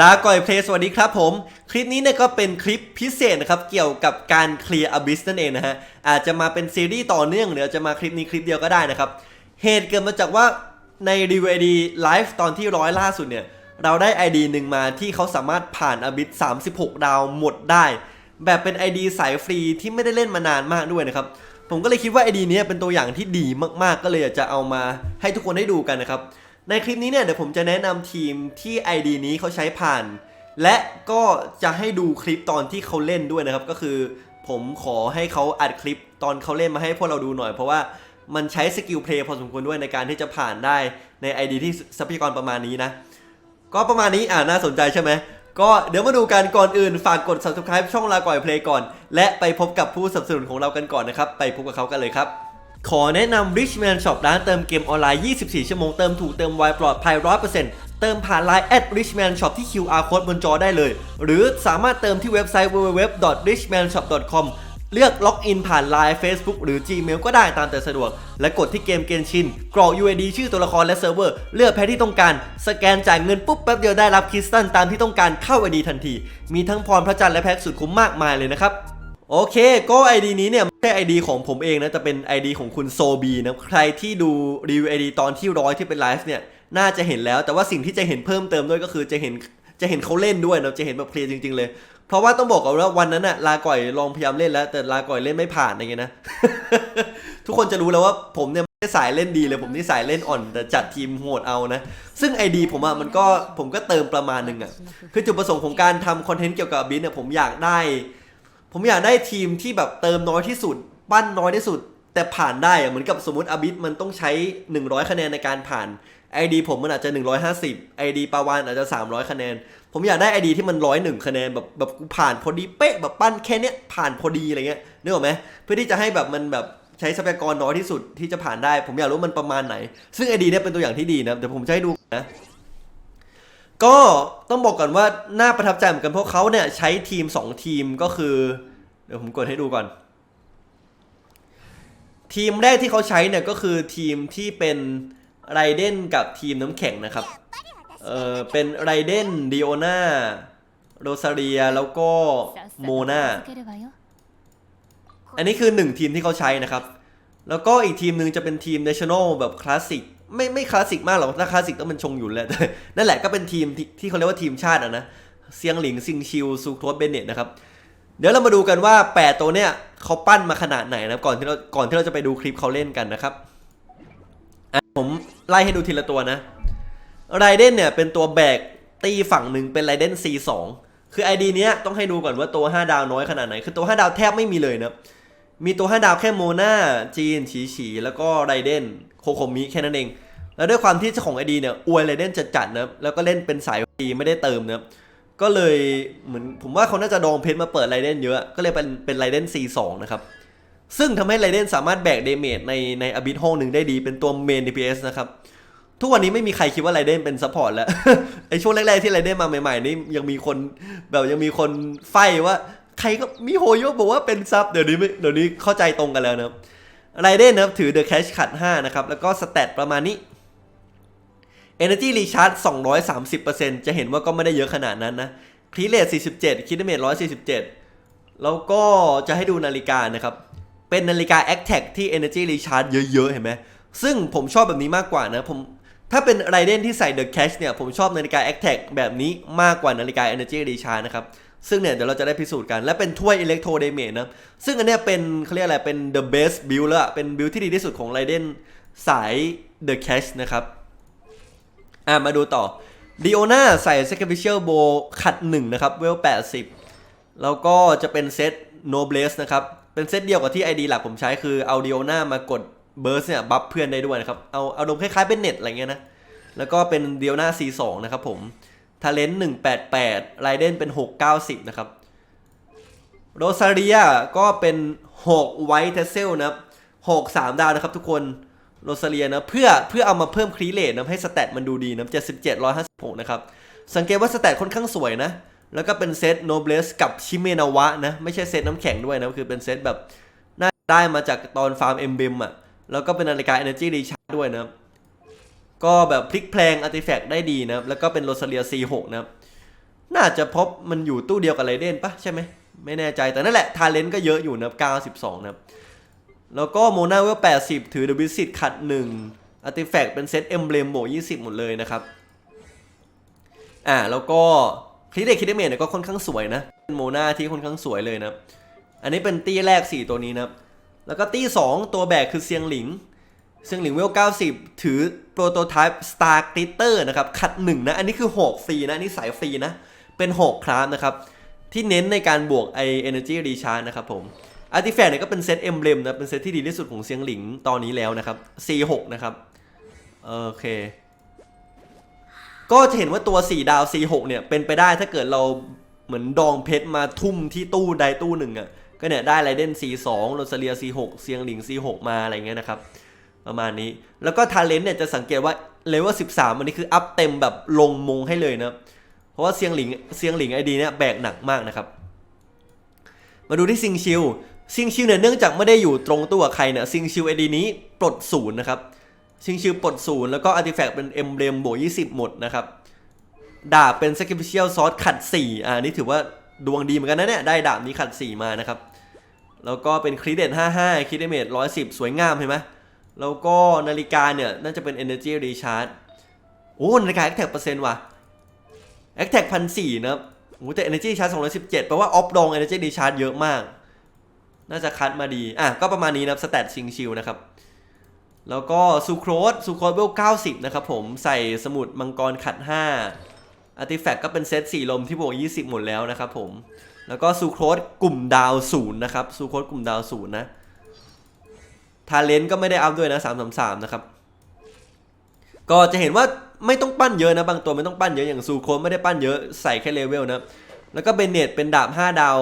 ลาก่อยเพลสวัสดีครับผม คลิปนี้เนี่ยก็เป็นคลิปพิเศษนะครับ เกี่ยวกับการเคลียร์อ y s นั่นเองนะฮะ อาจจะมาเป็นซีรีส์ต่อเนื่องหรือจะมาคลิปนี้คลิปเดียวก็ได้นะครับ เหตุเกิดมาจากว่าในรีวิวดีไลฟ์ตอนที่ร้อยล่าสุดเนี่ย เราได้ ID หนึ่งมาที่เขาสามารถผ่านอ b y s 36 ดาวหมดได้ แบบเป็น ID สายฟรีที่ไม่ได้เล่นมานานมากด้วยนะครับผมก็เลยคิดว่า ID เนี้เป็นตัวอย่างที่ดีมากๆ ก็เลยอยากจะเอามาให้ทุกคนได้ดูกันนะครับ ในคลิปนี้เนี่ยเดี๋ยวผมจะแนะนำทีมที่ ID นี้เขาใช้ผ่าน และก็จะให้ดูคลิปตอนที่เขาเล่นด้วยนะครับ ก็คือผมขอให้เขาอัดคลิปตอนเขาเล่นมาให้พวกเราดูหน่อย เพราะว่ามันใช้สกิลเพลย์พอสมควรด้วยในการที่จะผ่านได้ใน ID ที่ทรัพยากรประมาณนี้นะ ก็ประมาณนี้อ่าน่าสนใจใช่ไหมก็เดี๋ยวมาดูกันก่อนอื่นฝากกด subscribe ช่องลาก่อยเพลงก่อน และไปพบกับผู้สนับสนุนของเรากันก่อนนะครับ ไปพบกับเขากันเลยครับ ขอแนะนำ Richman Shop ร้านเติมเกมออนไลน์ 24 ชั่วโมง เติมถูกเติมไวปลอดภัย 100%เติมผ่าน Line at Richman Shop ที่ QR code บนจอได้เลย หรือสามารถเติมที่เว็บไซต์ www.richmanshop.com เลือกล็อกอินผ่าน Line Facebook หรือ Gmail ก็ได้ตามแต่สะดวก และกดที่เกมเกนชิน กรอก UID ชื่อตัวละครและเซิร์ฟเวอร์ เลือกแพทที่ต้องการ สแกนจ่ายเงินปุ๊บแป๊บเดียวได้รับคริสตัลตามที่ต้องการเข้า ID ทันที มีทั้งพรพระจันทร์และแพ็กสุดคุ้มมากมายเลยนะครับ โอเคก็ ID นี้เนี่ยไม่ใช่ ID ของผมเองนะแต่เป็น ID ของคุณโซบีนะใครที่ดูรีวิว ID ตอนที่ร้อยที่เป็นไลฟ์เนี่ยน่าจะเห็นแล้ว แต่ว่าสิ่งที่จะเห็นเพิ่มเติมด้วยก็คือจะเห็นจะเห็นเขาเล่นด้วยนะจะเห็นแบบเคลียร์จริง ๆ เลย เพราะว่าต้องบอกก่อนว่าวันนั้นน่ะลาก่อยลองพยายามเล่นแล้ว แต่ลาก่อยเล่นไม่ผ่านอะไรเงี้ยนะ ทุกคนจะรู้แล้วว่าผมเนี่ยไม่สายเล่นดีเลยผมนี่สายเล่นอ่อน แต่จัดทีมโหดเอานะ ซึ่ง ID ผมอะมันก็ผมก็เติมประมาณหนึ่งอะคือจุดประสงค์ของการทำคอนเทนต์เกี่ยวกับบินเนี่ยผมอยากได้ ผมอยากได้ทีมที่แบบเติมน้อยที่สุด ปั้นน้อยที่สุด แต่ผ่านได้อะเหมือนกับสมมติอบิสมันต้องใช้ 100 คะแนนในการผ่าน ID ผมมันอาจจะ 150 ID ปาวานอาจจะ 300 คะแนน ผมอยากได้ ID ที่มัน101คะแนนแบบแบบกูผ่านพอดีเป๊ะแบบปั้นแค่เนี้ยผ่านพอดีอะไรเงี้ยนึกออกไหมเพื่อที่จะให้แบบมันแบบใช้ทรัพยากรน้อยที่สุดที่จะผ่านได้ ผมอยากรู้มันประมาณไหน ซึ่ง ID เนี่ยเป็นตัวอย่างที่ดีนะเดี๋ยวผมจะให้ดูนะ ก็ต้องบอกก่อนว่าน่าประทับใจเหมือนกันเพราะเขาเนี่ยใช้ทีม 2 ทีมก็คือ เดี๋ยวผมกดให้ดูก่อน ทีมแรกที่เขาใช้เนี่ยก็คือทีมที่เป็นไรเดนกับทีมน้ำแข็งนะครับ เออเป็นไรเดนดิโอนาโรซาเรียแล้วก็โมนาอันนี้คือ1ทีมที่เขาใช้นะครับ แล้วก็อีกทีมหนึ่งจะเป็นทีม National แบบคลาสสิก ไม่ไม่คลาสสิกมากหรอกถ้าคลาสสิกต้องเป็นชงอยู่แหละแต่นั่นแหละก็เป็นทีมที่ที่เขาเรียกว่าทีมชาตินะเซียงหลิงซิงชิวซูโครสเบเนตนะครับเดี๋ยวเรามาดูกันว่า 8 ตัวเนี้ยเขาปั้นมาขนาดไหนนะก่อนที่เราก่อนที่เราจะไปดูคลิปเขาเล่นกันนะครับผมไล่ให้ดูทีละตัวนะไรเดนเนี่ยเป็นตัวแบกตีฝั่งหนึ่งเป็นไรเดน C2 คือ ID เนี้ยต้องให้ดูก่อนว่าตัว 5 ดาวน้อยขนาดไหน คือตัว 5 ดาวแทบไม่มีเลยนะมีตัว 5 ดาวแค่โมนาจีนฉีฉีแล้วก็ไรเดน โคโคมิแค่นั้นเอง แล้วด้วยความที่เจ้าของไอดีเนี่ยอวยไรเดนจัดๆนะแล้วก็เล่นเป็นสายฟรีไม่ได้เติมนะก็เลยเหมือนผมว่าเขาน่าจะดองเพชรมาเปิดไรเดนเยอะ ก็เลยเป็นเป็นไรเดน C2 นะครับ ซึ่งทำให้ไรเดนสามารถแบกเดเมจในในอบิทห้องหนึ่งได้ดีเป็นตัวเมน DPS นะครับ ทุกวันนี้ไม่มีใครคิดว่าไรเดนเป็นซัพพอร์ตแล้ว ไอช่วงแรกๆที่ไรเดนมาใหม่ๆนี่ยังมีคนแบบยังมีคนไฟว่า ใครก็มีโฮโยบอกว่าเป็นซับเดี๋ยวนี้เดี๋ยวนี้เข้าใจตรงกันแล้วนะครับ ไรเดนนะครับถือ The Cash ขัด5นะครับ แล้วก็สเตตประมาณนี้ Energy Recharge 230%จะเห็นว่าก็ไม่ได้เยอะขนาดนั้นนะคลีเลต47คิดเมต147 แล้วก็จะให้ดูนาฬิกานะครับ เป็นนาฬิกา a c t a c ที่ Energy Recharge เยอะ ๆ เห็นไหมซึ่งผมชอบแบบนี้มากกว่านะผมถ้าเป็นไรเดนที่ใส่ The Cash เนี่ย ผมชอบนาฬิกา a c t a c แบบนี้มากกว่านาฬิกา Energy Recharge นะครับ ซึ่งเนี่ยเดี๋ยวเราจะได้พิสูจน์กัน และเป็นถ้วย Electro Damage นะ ซึ่งอันเนี้ยเป็นเขาเรียกอะไรเป็น the best build แล้วอะเป็น build ที่ดีที่สุดของไรเดนสาย The Cash นะครับอะมาดูต่อ d ิโอนาใส่ Sacrificial Bow ขัด1นะครับเวล80 แล้วก็จะเป็นเซต Noblesse นะครับเป็นเซตเดียวกับที่ ID หลักผมใช้คือเอา d ิโอนามากดเบิร์สเนี่ยบัฟเพื่อนได้ด้วยนะครับ เอาเอาดมคล้ายๆเป็นเน็ตอะไรเงี้ยนะ แล้วก็เป็น d ิโอนา C2 นะครับผม ทาเลนต์188ไรเดนเป็น690นะครับ โรซาเรียก็เป็น6ไวท์เทเซลนะครับ6 3ดาวนะครับทุกคนโรซาเลียนะเพื่อเพื่อเอามาเพิ่มครีเลตนะให้สเตตมันดูดีนะ77 156นะครับ สังเกตว่าสเตตค่อนข้างสวยนะ แล้วก็เป็นเซตโนเบลสกับชิเมนาวะนะ ไม่ใช่เซตน้ำแข็งด้วยนะ คือเป็นเซตแบบน่าได้มาจากตอนฟาร์มเอ็มเบมอะ แล้วก็เป็นนาฬิกา Energy Recharge ด้วยนะ ก็แบบพลิกแพลงอาร์ติแฟกต์ได้ดีนะครับ แล้วก็เป็นโรซาเลีย C6 นะครับ น่าจะพบมันอยู่ตู้เดียวกับไรเดนปะใช่ไหม ไม่แน่ใจ แต่นั่นแหละ ทาเลนต์ก็เยอะอยู่นะครับ92 นะครับ แล้วก็โมนาเวล80 ถือเดวิสิตขัด1อาร์ติแฟกต์เป็นเซตเอ็มเบลมโบ20 หมดเลยนะครับ อ่า แล้วก็คลิเดคิดเมทเนี่ยก็ค่อนข้างสวยนะ เป็นโมนาที่ค่อนข้างสวยเลยนะ อันนี้เป็นตี้แรก 4 ตัวนี้นะครับแล้วก็ตี้2ตัวแบกคือเซียงหลิง ซียงหลิงเวล90 ถือโปรโตไทป์ Star Glitter นะครับขัด 1 นะ อันนี้คือ6ฟรีนะอันนี่สายฟรีนะ เป็น 6 คราฟนะครับ ที่เน้นในการบวกไอ Energy Recharge นะครับผมอาร์ติแฟกต์เนี่ยก็เป็นเซตเอ็มเบลมนะ เป็นเซตที่ดีที่สุดของเซียงหลิงตอนนี้แล้วนะครับ C6 นะครับ โอเค ก็จะเห็นว่าตัว 4 ดาว C6 เนี่ย เป็นไปได้ถ้าเกิดเราเหมือนดองเพชรมาทุ่มที่ตู้ใดตู้หนึ่งอะ่ะ ก็เนี่ยได้ไรเดน C2 โรซาเลีย C6 เซียงหลิง C6 มาอะไรเงี้ยนะครับ ประมาณนี้ แล้วก็ทาเลนต์เนี่ยจะสังเกตว่าเลเวล13อันนี้คืออัพเต็มแบบลงมงให้เลยนะเพราะว่าเซียงหลิงเซียงหลิงไอดีเนี่ยแบกหนักมากนะครับ มาดูที่ซิงชิวซิงชิวเนี่ยเนื่องจากไม่ได้อยู่ตรงตัวใครเนี่ยซิงชิวไอดีนี้ปลดศูนย์นะครับซิงชิวปลดศูนย์แล้วก็อาร์ติแฟกต์เป็นเอ็มเบลมโบ20หมดนะครับดาบเป็น Sacrificial Sword ขัด4อ่านี่ถือว่าดวงดีเหมือนกันนะเนี่ยได้ดาบนี้ขัด4มานะครับแล้วก็เป็นคริเดต55คริเดเมต110สวยงามเห็นไหม แล้วก็นาฬิกาเนี่ย น่าจะเป็น Energy Recharge โอ้ นาฬิกา Attack เปอร์เซ็นต์ว่ะ Attack พันสี่นะครับโอ้แต่ Energy Recharge 217แปลว่าออฟดอง Energy Recharge เยอะมาก น่าจะคัดมาดี อะ ก็ประมาณนี้นะครับสแตทชิงชิวนะครับ แล้วก็ซูโครสซูโครสเวล90 นะครับผมใส่สมุดมังกรขัด 5อาร์ติแฟกต์ก็เป็นเซต4ลมที่บวก 20 หมดแล้วนะครับผม แล้วก็ซูโครสกลุ่มดาวศูนย์นะครับซูโครสกลุ่มดาวศูนย์นะ ทาเลนต์ก็ไม่ได้อัพด้วยนะ333นะครับ ก็จะเห็นว่าไม่ต้องปั้นเยอะนะบางตัวไม่ต้องปั้นเยอะอย่างซูโคไม่ได้ปั้นเยอะใส่แค่เลเวลนะ แล้วก็เบนเนตเป็นดาบ 5 ดาว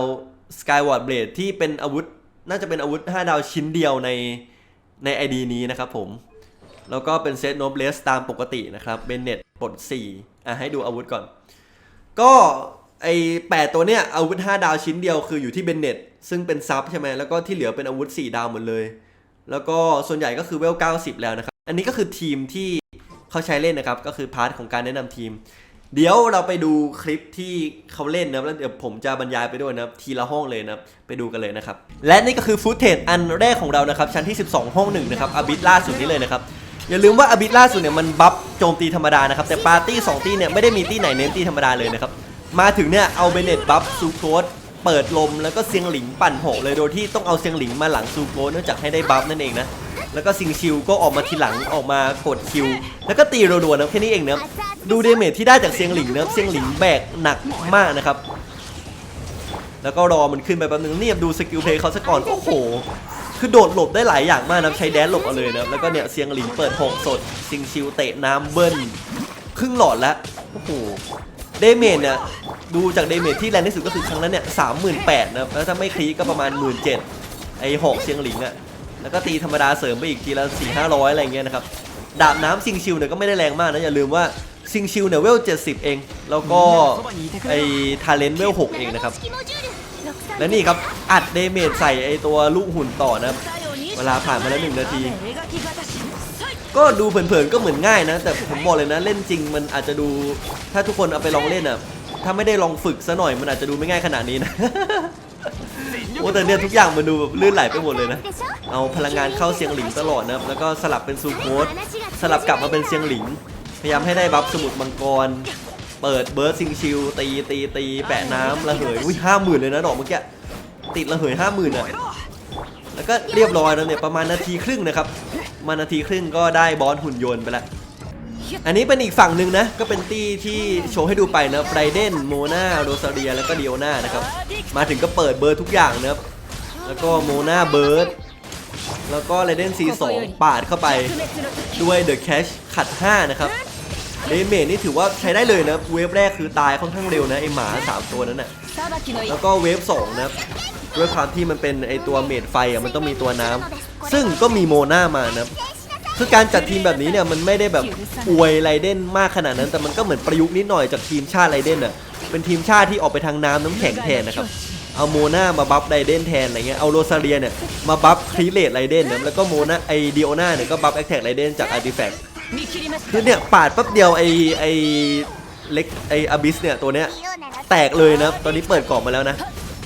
Skyward Blade ที่เป็นอาวุธ น่าจะเป็นอาวุธ 5 ดาวชิ้นเดียวในใน ID นี้นะครับผม แล้วก็เป็นเซตโนบเลสตามปกตินะครับเบนเนตปลด4อะให้ดูอาวุธก่อน ก็ไอแปดตัวเนี้ยอาวุธ 5 ดาวชิ้นเดียวคืออยู่ที่เบนเนตซึ่งเป็นซับใช่ไหมแล้วก็ที่เหลือเป็นอาวุธ 4 ดาวหมดเลย แล้วก็ส่วนใหญ่ก็คือเวล 90 แล้วนะครับ อันนี้ก็คือทีมที่เขาใช้เล่นนะครับ ก็คือพาร์ทของการแนะนำทีม เดี๋ยวเราไปดูคลิปที่เขาเล่นนะครับ แล้วเดี๋ยวผมจะบรรยายไปด้วยนะครับ ทีละห้องเลยนะครับ ไปดูกันเลยนะครับ และนี่ก็คือฟุตเทจอันแรกของเรานะครับ ชั้นที่ 12 ห้องหนึ่งนะครับอาบิทล่าสุดนี้เลยนะครับอย่าลืมว่าอาบิทล่าสุดเนี่ยมันบัฟโจมตีธรรมดานะครับ แต่ปาร์ตี้2ตี้เนี่ยไม่ได้มีตี้ไหนเน้นตีธรรมดาเลยนะครับมาถึงเนี่ยเอาเบเนตบัฟซูโคส เปิดลมแล้วก็เซียงหลิงปั่นโหเลยโดยที่ต้องเอาเซียงหลิงมาหลังซูโคสเนื่องจากให้ได้บัฟนั่นเองนะแล้วก็ซิงชิวก็ออกมาทีหลังออกมากดคิว แล้วก็ตีรัวๆนะแค่นี้เองนะดูเดเมจที่ได้จากเซียงหลิงนะเซียงหลิงแบกหนักมากนะครับ แล้วก็รอมันขึ้นไปแป๊บนึงเนี่ยดูสกิลเพย์เขาซะก่อนโอ้โหคือโดดหลบได้หลายอย่างมากนะใช้แดนหลบเอาเลยนะแล้วก็เนี่ยเซียงหลิงเปิดหกสดซิงชิวเตะน้ำเบิ้ลครึ่งหลอดแล้วโอ้โห เดเมจเนี่ยดูจากเดเมจที่แรงที่สุดก็คือครั้งนั้นเนี่ยสามหมื่นแปดนะแล้วถ้าไม่คลีก็ประมาณหมื่นเจ็ดไอหอกเซียงหลิงอะแล้วก็ตีธรรมดาเสริมไปอีกทีละสี่ห้าร้อยอะไรเงี้ยนะครับ ดาบน้ำซิงชิวเนี่ยก็ไม่ได้แรงมากนะ อย่าลืมว่าซิงชิวเนี่ยเวลเจ็ดสิบเอง แล้วก็ไอทาเลนเวลหกเองนะครับ และนี่ครับอัดเดเมจใส่ไอตัวลูกหุ่นต่อนะ เวลาผ่านมาแล้วหนึ่งนาที ก็ดูเผินๆก็เหมือนง่ายนะ แต่ผมบอกเลยนะเล่นจริงมันอาจจะดู ถ้าทุกคนเอาไปลองเล่นอะ ถ้าไม่ได้ลองฝึกซะหน่อยมันอาจจะดูไม่ง่ายขนาดนี้นะโอ้แต่เนี่ยทุกอย่างมันดูแบบลื่นไหลไปหมดเลยนะ เอาพลังงานเข้าเสียงหลิงตลอดนะครับแล้วก็สลับเป็นซูโคสสลับกลับมาเป็นเสียงหลิง พยายามให้ได้บัฟสมุดมังกร เปิดเบิร์ดซิงชิลตีตีตีแปะน้ำระเหยอุ้ยห้าหมื่นเลยนะดอกเมื่อกี้ติดระเหยห้าหมื่นอะแล้วก็เรียบร้อยแล้วเนี่ยประมาณนาทีครึ่งนะครับ มานาทีครึ่งก็ได้บอสหุ่นยนต์ไปแล้วอันนี้เป็นอีกฝั่งหนึ่งนะ ก็เป็นตี้ที่โชว์ให้ดูไปนะไบรเดนโมนาโรซาเรียแล้วก็ดิโอนานะครับ มาถึงก็เปิดเบอร์ทุกอย่างนะครับ แล้วก็โมนาเบิร์ดแล้วก็ไรเดน C2 ปาดเข้าไปด้วยเดอะแคชขัด 5 นะครับเดเมจนี่ถือว่าใช้ได้เลยนะเวฟแรกคือตายค่อนข้างเร็วนะไอหมา 3 ตัวนั้นน่ะแล้วก็เวฟ2นะครับ ด้วยความที่มันเป็นไอตัวเมดไฟอะมันต้องมีตัวน้ำซึ่งก็มีโมนามานะครับคือการจัดทีมแบบนี้เนี่ยมันไม่ได้แบบอวยไรเดนมากขนาดนั้น แต่มันก็เหมือนประยุกต์นิดหน่อยจากทีมชาติไรเดนอะเป็นทีมชาติที่ออกไปทางน้ำน้ำแข็งแทนนะครับเอาโมนามาบัฟไรเดนแทนอะไรเงี้ย เอาโรซาเลียเนี่ยมาบัฟครีเลตไรเดนนะแล้วก็โมนาไอเดียนาเนี่ยก็บัฟแอคแท็กไรเดนจากอาร์ติแฟกต์คือเนี่ยปาดแป๊บเดียวไอไอเล็กไออบิสเนี่ยตัวเนี้ยแตกเลยนะ ตอนนี้เปิดกรอบมาแล้วนะ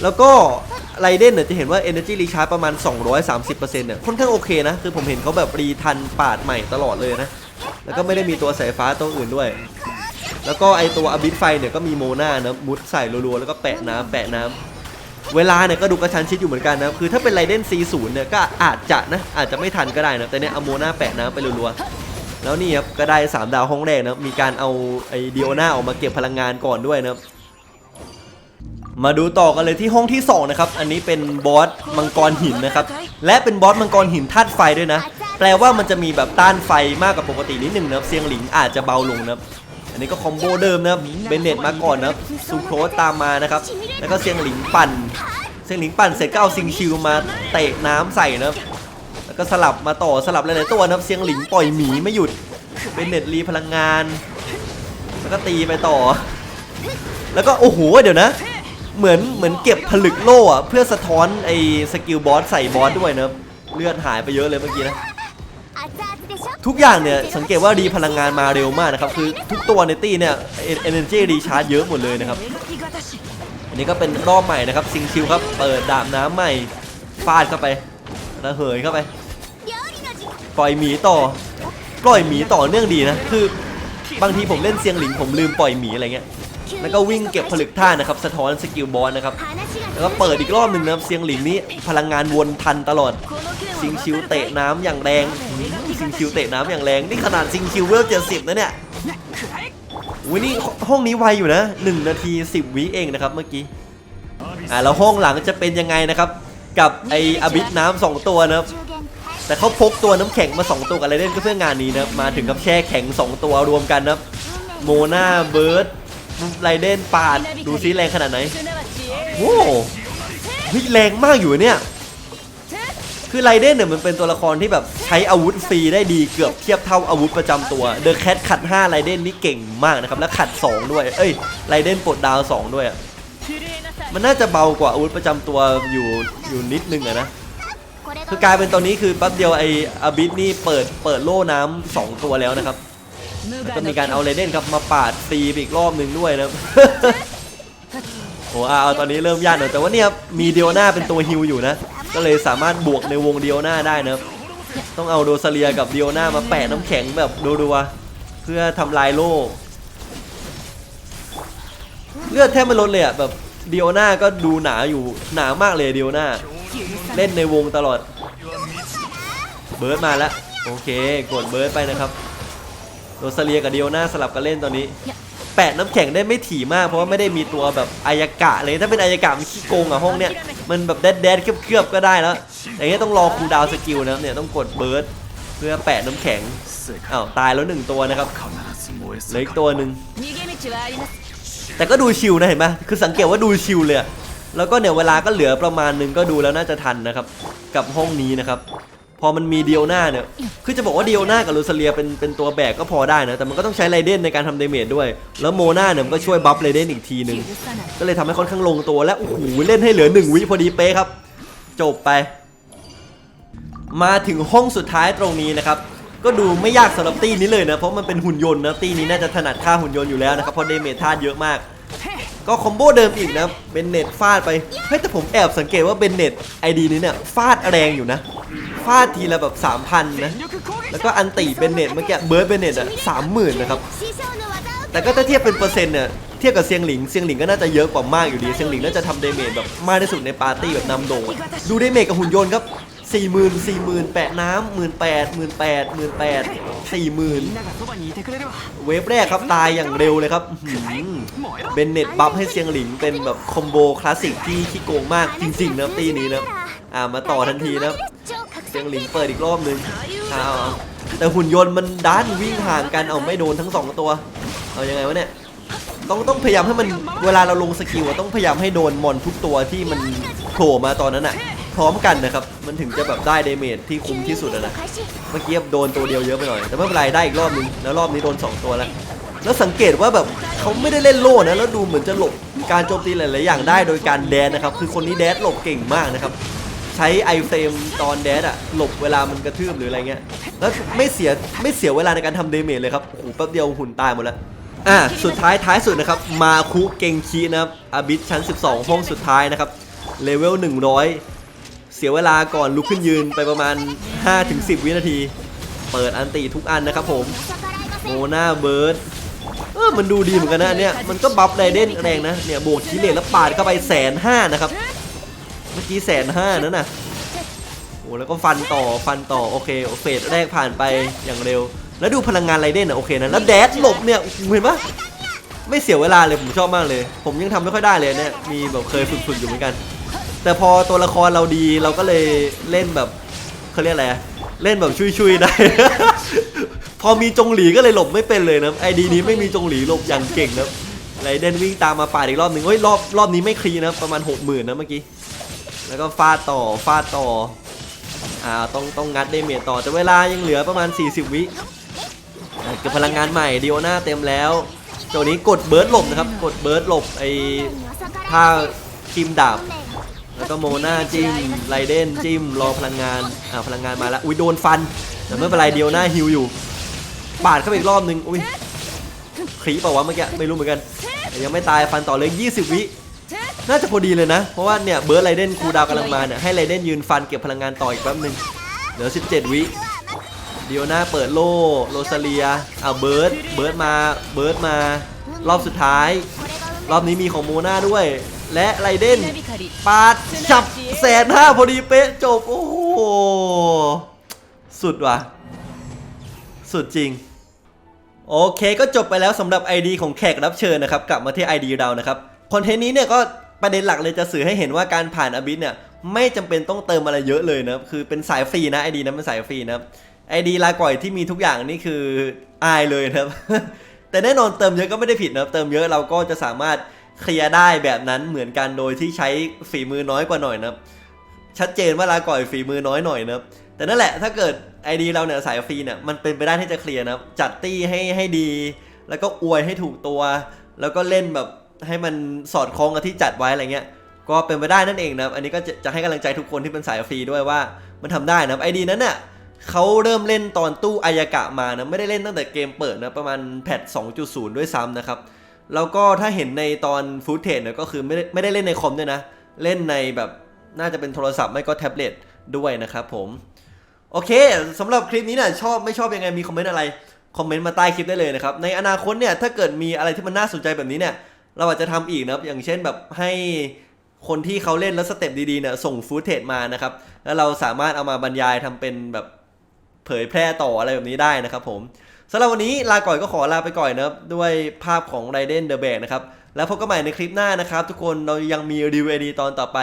แล้วก็ไรเดนเนี่ยจะเห็นว่า Energy Recharge ประมาณ 230%เนี่ยค่อนข้างโอเคนะ คือผมเห็นเขาแบบรีทันปาดใหม่ตลอดเลยนะ แล้วก็ไม่ได้มีตัวสายฟ้าตัวอื่นด้วย แล้วก็ไอตัวอบิสไฟเนี่ยก็มีโมนานะมุดใส่รัวๆ แล้วก็แปะน้ำแปะน้ำเวลาเนี่ยก็ดูกระชันชิดอยู่เหมือนกันนะ คือถ้าเป็นไรเดน C0 เนี่ยก็อาจจะนะ อาจจะไม่ทันก็ได้นะ แต่เนี่ยเอาโมนาแปะน้ำไปรัวๆ แล้วนี่ครับก็ได้ 3 ดาวห้องแรกนะ มีการเอาไอเดียนาออกมาเก็บพลังงานก่อนด้วยนะครับ มาดูต่อกันเลยที่ห้องที่2นะครับ อันนี้เป็นบอสมังกรหินนะครับ และเป็นบอสมังกรหินธาตุไฟด้วยนะ แปลว่ามันจะมีแบบต้านไฟมากกว่าปกตินิดหนึ่งนะครับ เสียงหลิงอาจจะเบาลงนะครับ อันนี้ก็คอมโบเดิมนะครับ เบนเน็ตมาก่อนนะครับซูโครสตามมานะครับ แล้วก็เสียงหลิงปั่น เสียงหลิงปั่นเสร็จก็เอาซิงชิวมาเตะน้ำใส่นะครับ แล้วก็สลับมาต่อสลับหลายๆตัวนะครับ เสียงหลิงปล่อยหมีไม่หยุด เบนเน็ตรีพลังงาน แล้วก็ตีไปต่อ แล้วก็โอ้โหเดี๋ยวนะ เหมือนเหมือนเก็บผลึกโล่อะเพื่อสะท้อนไอ้สกิลบอสใส่บอสด้วยนะเลือดหายไปเยอะเลยเมื่อกี้นะทุกอย่างเนี่ยสังเกตว่าดีพลังงานมาเร็วมากนะครับคือทุกตัวในตี้เนี่ยเอเนจีรีชาร์จเยอะหมดเลยนะครับอันนี้ก็เป็นรอบใหม่นะครับซิงคิวครับเปิดดาบน้ำใหม่ฟาดเข้าไปแล้วเหยเข้าไป ปล่อยหมีต่อ ปล่อยหมีต่อเนื่องดีนะคือบางทีผมเล่นเซียงหลิงผมลืมปล่อยหมีอะไรเงี้ย แล้วก็วิ่งเก็บผลึกท่านะครับสะท้อนสกิลบอสนะครับแล้วก็เปิดอีกรอบหนึ่งนะครับเซียงหลิงนี้พลังงานวนทันตลอดซิงชิวเตะน้ำอย่างแรงซิงชิวเตะน้ำอย่างแรงนี่ขนาดซิงชิวเวลเจ็ดสิบนะเนี่ยอุ้ยนี่ห้องนี้ไวอยู่นะ1นาที 10 วิเองนะครับเมื่อกี้อ่าแล้วห้องหลังจะเป็นยังไงนะครับ กับไออบิสน้ำสองตัวนะครับแต่เขาพกตัวน้ำแข็งมา 2 ตัวกันเลยเล่นก็เพื่องานนี้นะมาถึงกับแช่แข็ง 2 ตัวรวมกันนะครับโมนาเบิร์ด ไรเดนปาด ดูซิแรงขนาดไหนโว้วเฮ้ยแรงมากอยู่เนี่ย คือไรเดนเนี่ยมันเป็นตัวละครที่แบบใช้อาวุธฟรีได้ดีเกือบเทียบเท่าอาวุธประจำตัวเดอะแคทขัด5ไรเดนนี่เก่งมากนะครับ แล้วขัด 2 ด้วย เอ้ยไรเดนปลดดาว 2 ด้วยอะมันน่าจะเบากว่าอาวุธประจำตัวอยู่อยู่นิดนึงอะนะคือกลายเป็นตอนนี้คือแป๊บเดียวไออาบิสนี่เปิดเปิดโล่น้ำสองตัวแล้วนะครับ แล้วก็มีการเอาไรเดนครับมาปาดฟรีไปอีกรอบหนึ่งด้วยนะครับ โอ้เอาตอนนี้เริ่มยากหน่อยแต่ว่าเนี่ยครับมีเดียวหน้าเป็นตัวฮิลอยู่นะ ก็เลยสามารถบวกในวงเดียวหน้าได้นะครับ ต้องเอาโดซาเลียกับเดียวหน้ามาแปะน้ำแข็งแบบรัวๆเพื่อทำลายโล่เลือดแทบไม่ลดเลยอะแบบเดียวหน้าก็ดูหนาอยู่หนามากเลยเดียวหน้า เล่นในวงตลอด เบิร์ดมาแล้วโอเคกดเบิร์ดไปนะครับ โรซาเลียกับเดียวหน้าสลับกันเล่นตอนนี้แปะน้ำแข็งได้ไม่ถี่มากเพราะว่าไม่ได้มีตัวแบบอายากะเลยถ้าเป็นอายากะมันขี้โกงอะห้องเนี้ยมันแบบแดดแดดๆเคลือบๆก็ได้แล้วอย่างเงี้ยต้องรอคูลดาวน์สกิลนะครับเนี่ยต้องกดเบิร์ดเพื่อแปะน้ำแข็งอ้าวตายแล้วหนึ่งตัวนะครับเหลืออีกตัวหนึ่งแต่ก็ดูชิลนะเห็นปะคือสังเกตว่าดูชิลเลยอะแล้วก็เนี่ยเวลาก็เหลือประมาณหนึงก็ดูแล้วน่าจะทันนะครับ กับห้องนี้นะครับพ อมันมีเดียวหน้าเนี่ย คือจะบอกว่าเดียวหน้ากับลูซาเลียเป็นเป็นตัวแบกก็พอได้นะ แต่มันก็ต้องใช้ไรเดนในการทำเดเมจด้วย แล้วโมนาเนี่ยมันก็ช่วยบัฟไรเดนอีกทีหนึ่งก็เลยทำให้ค่อนข้างลงตัวและโอ้โหเล่นให้เหลือหนึ่งวิพอดีเป๊ะครับ จบไป มาถึงห้องสุดท้ายตรงนี้นะครับ ก็ดูไม่ยากสำหรับตีนี้เลยนะ เพราะมันเป็นหุ่นยนต์นะตีนี้น่าจะถนัดฆ่าหุ่นยนต์อยู่แล้วนะครับ เพราะเดเมจธาตุเยอะมากก็คอมโบเดิมอีกนะเบนเน็ตฟาดไปเฮ้ยแต่ผมแอบสังเกตว่าเบนเน็ตไอดีนี้เนี่ยฟาดแรงอยู่นะ ฟาดทีละแบบ3,000นะแล้วก็อันติเบนเน็ตเมื่อกี้เบิร์ดเบนเน็ตอะสามหมื่นนะครับแต่ก็ถ้าเทียบเป็นเปอร์เซ็นต์เนี่ยเทียบกับเซียงหลิงเซียงหลิงก็น่าจะเยอะกว่ามากอยู่ดีเซียงหลิงน่าจะทำเดเมจแบบมากที่สุดในปาร์ตี้แบบนำโด่งดูเดเมจกับหุ่นยนต์ครับสี่หมื่นสี่หมื่นแปะน้ำหมื่นแปดหมื่นแปดหมื่นแปดสี่หมื่นเวฟแรกครับตายอย่างเร็วเลยครับเบนเน็ตบัฟให้เซียงหลิงเป็นแบบคอมโบคลาสสิกที่ขี้โกงมากจริงๆนะตีนี้นะอ่ามาต่อทันทีนะ เซียงหลิงเปิดอีกรอบนึงเอาเอาแต่หุ่นยนต์มันดันวิ่งห่างกันเอาไม่โดนทั้งสองตัว เอายังไงวะเนี่ยต้องต้องพยายามให้มันเวลาเราลงสกิลอะต้องพยายามให้โดนมอนทุกตัวที่มันโผล่มาตอนนั้นอะพร้อมกันนะครับมันถึงจะแบบได้เดเมจที่คุ้มที่สุดอะนะเมื่อกี้โดนตัวเดียวเยอะไปหน่อย แต่ไม่เป็นไรได้อีกรอบนึงแล้วรอบนี้โดน 2 ตัวแล้ว แล้วสังเกตว่าแบบเขาไม่ได้เล่นโล่นะแล้วดูเหมือนจะหลบการโจมตีหลายๆอย่างได้โดยการแดนนะครับคือคนนี้แดนหลบเก่งมากนะครับ ใช้ไอเฟรมตอนแดดอะหลบเวลามันกระทืบหรืออะไรเงี้ยแล้วไม่เสียไม่เสียเวลาในการทำเดเมจเลยครับโอ้โหแป๊บเดียวหุ่นตายหมดแล้วอะสุดท้ายท้ายสุดนะครับมาคุเกงคีนะครับอาบิสชั้น 12 ห้องสุดท้ายนะครับเลเวล 100 เสียเวลาก่อนลุกขึ้นยืนไปประมาณ 5-10 วินาที เปิดอันตีทุกอันนะครับผมโมนาเบิร์ดเออมันดูดีเหมือนกันนะเนี่ยมันก็บัฟไรเดนแรงนะเนี่ยบวกคิเลตแล้วปาดเข้าไปแสนห้านะครับ เมื่อกี้แสนห้านั่นน่ะโอ้แล้วก็ฟันต่อฟันต่อโอเคเฟสแรกผ่านไปอย่างเร็ว แล้วดูพลังงานไรเด่นอะโอเคนะแล้วแดดหลบเนี่ยเห็นปะไม่เสียเวลาเลยผมชอบมากเลย ผมยังทำไม่ค่อยได้เลยเนี่ยมีแบบเคยฝึกๆอยู่เหมือนกัน แต่พอตัวละครเราดีเราก็เลยเล่นแบบเขาเรียกอะไรเล่นแบบชุยๆได้ พอมีจงหลีก็เลยหลบไม่เป็นเลยนะไอดีนี้ไม่มีจงหลีหลบอย่างเก่งนะไรเดนวิ่งตามมาป่าอีกรอบหนึ่งเฮ้ยรอบรอบนี้ไม่คลีนะประมาณหกหมื่นนะเมื่อกี้ แล้วก็ฟาดต่อฟาดต่ออ่าต้องต้องงัดเดเมจต่อแต่เวลายังเหลือประมาณ 40 วิเก็บพลังงานใหม่ดิโอนาเต็มแล้วตัวนี้กดเบิร์ดหลบนะครับกดเบิร์ดหลบไอ้ท่าจิมดาบแล้วก็โมนาจิ้มไรเดนจิ้มรอพลังงานอ่าพลังงานมาแล้วอุ้ยโดนฟันแต่ไม่เป็นไรเดียวหน้าฮิวอยู่ปาดเข้าไปอีกรอบนึงอุ้ยครีเปล่าวะเมื่อกี้ไม่รู้เหมือนกันยังไม่ตายฟันต่อเลย 20 วิ น่าจะพอดีเลยนะ เพราะว่าเนี่ยเบิร์ดไรเดนคูดาวกำลังมาเนี่ยให้ไรเดนยืนฟันเก็บพลังงานต่ออีกแป๊บนึงเหลือ 17 วิเดียวหน้าเปิดโลโรซาเลียอ่าเบิร์ดเบิร์ดมาเบิร์ดมารอบสุดท้าย รอบนี้มีของโมนาด้วย และไรเดนปาดจับแสนห้าพอดีเป๊ะจบโอ้โหสุดว่ะ สุดจริงโอเคก็จบไปแล้วสำหรับ ID ของแขกรับเชิญนะครับ กลับมาที่ ID เรานะครับ คอนเทนต์นี้เนี่ยก็ ประเด็นหลักเลยจะสื่อให้เห็นว่าการผ่านอบิสเนี่ยไม่จำเป็นต้องเติมอะไรเยอะเลยนะคือเป็นสายฟรีนะ ID นั้นเป็นสายฟรีนะครับ ID ลาก่อยที่มีทุกอย่างนี่คืออายเลยนะครับ แต่แน่นอนเติมเยอะก็ไม่ได้ผิดนะครับเติมเยอะเราก็จะสามารถเคลียร์ได้แบบนั้นเหมือนกันโดยที่ใช้ฝีมือน้อยกว่าหน่อยนะครับชัดเจนว่าลาก่อยฝีมือน้อยหน่อยนะครับแต่นั่นแหละถ้าเกิด ID เราเนี่ยสายฟรีเนี่ยมันเป็นไปได้ที่จะเคลียร์นะจัดตี้ให้ให้ดี แล้วก็อวยให้ถูกตัว แล้วก็เล่นแบบ ให้มันสอดคล้องกับที่จัดไว้อะไรเงี้ย ก็เป็นไปได้นั่นเองนะครับ อันนี้ก็จะจะให้กำลังใจทุกคนที่เป็นสายฟรีด้วยว่ามันทำได้นะครับไอดีนั้นเนี่ยเขาเริ่มเล่นตอนตู้อายากะมานะไม่ได้เล่นตั้งแต่เกมเปิดนะประมาณแพท 2.0 ด้วยซ้ำนะครับแล้วก็ถ้าเห็นในตอนฟูดเทจเนี่ยก็คือไม่ได้ไม่ได้เล่นในคอมด้วยนะ เล่นในแบบน่าจะเป็นโทรศัพท์ไม่ก็แท็บเล็ตด้วยนะครับผม โอเคสำหรับคลิปนี้นี่ยชอบไม่ชอบยังไงมีคอมเมนต์อะไร คอมเมนต์มาใต้คลิปได้เลยนะครับ ในอนาคตเนี่ยถ้าเกิดมีอะไรที่มันน่าสนใจแบบนี้เนี่ย เราอาจจะทำอีกนะครับ อย่างเช่นแบบให้คนที่เขาเล่นแล้วสเต็ปดีๆเนี่ยส่งฟูตเทจมานะครับ แล้วเราสามารถเอามาบรรยายทำเป็นแบบเผยแพร่ต่ออะไรแบบนี้ได้นะครับผมสำหรับวันนี้ลาก่อยก็ขอลาไปก่อนนะครับ ด้วยภาพของไรเดนเดอะแบกนะครับ แล้วพบกันใหม่ในคลิปหน้านะครับ ทุกคนเรายังมีรีวิวดีตอนต่อไป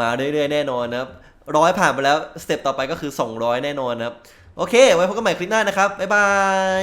มาเรื่อยๆแน่นอนนะครับร้อยผ่านไปแล้วสเต็ปต่อไปก็คือ 200 แน่นอนนะครับ โอเค ไว้พบกันใหม่คลิปหน้านะครับ บ๊ายบาย